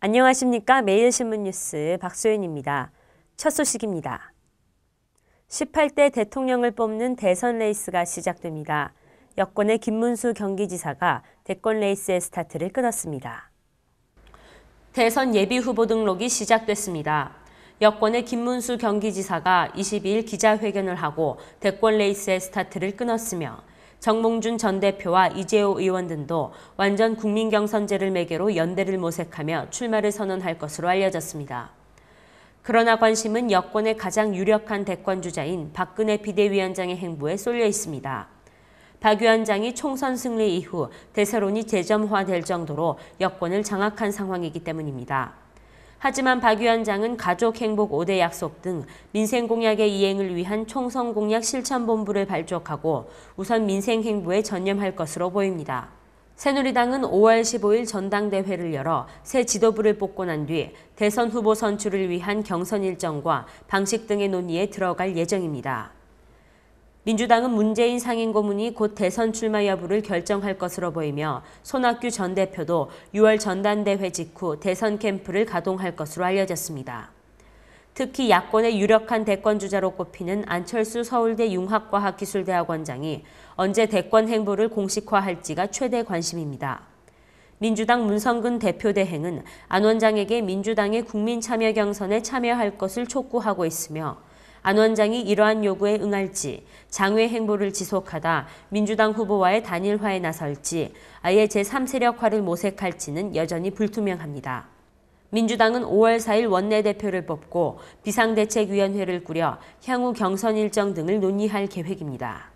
안녕하십니까. 매일신문 뉴스 박소연입니다. 첫 소식입니다. 18대 대통령을 뽑는 대선 레이스가 시작됩니다. 여권의 김문수 경기지사가 대권 레이스의 스타트를 끊었습니다. 대선 예비 후보 등록이 시작됐습니다. 여권의 김문수 경기지사가 22일 기자회견을 하고 대권 레이스의 스타트를 끊었으며 정몽준 전 대표와 이재호 의원 등도 완전 국민 경선제를 매개로 연대를 모색하며 출마를 선언할 것으로 알려졌습니다. 그러나 관심은 여권의 가장 유력한 대권 주자인 박근혜 비대위원장의 행보에 쏠려 있습니다. 박 위원장이 총선 승리 이후 대세론이 재점화될 정도로 여권을 장악한 상황이기 때문입니다. 하지만 박 위원장은 가족 행복 5대 약속 등 민생 공약의 이행을 위한 총선 공약 실천 본부를 발족하고 우선 민생 행보에 전념할 것으로 보입니다. 새누리당은 5월 15일 전당대회를 열어 새 지도부를 뽑고 난 뒤 대선 후보 선출을 위한 경선 일정과 방식 등의 논의에 들어갈 예정입니다. 민주당은 문재인 상임 고문이 곧 대선 출마 여부를 결정할 것으로 보이며 손학규 전 대표도 6월 전당대회 직후 대선 캠프를 가동할 것으로 알려졌습니다. 특히 야권의 유력한 대권 주자로 꼽히는 안철수 서울대 융합과학기술대학원장이 언제 대권 행보를 공식화할지가 최대 관심입니다. 민주당 문성근 대표 대행은 안 원장에게 민주당의 국민 참여 경선에 참여할 것을 촉구하고 있으며 안 원장이 이러한 요구에 응할지 장외 행보를 지속하다 민주당 후보와의 단일화에 나설지 아예 제3세력화를 모색할지는 여전히 불투명합니다. 민주당은 5월 4일 원내대표를 뽑고 비상대책위원회를 꾸려 향후 경선 일정 등을 논의할 계획입니다.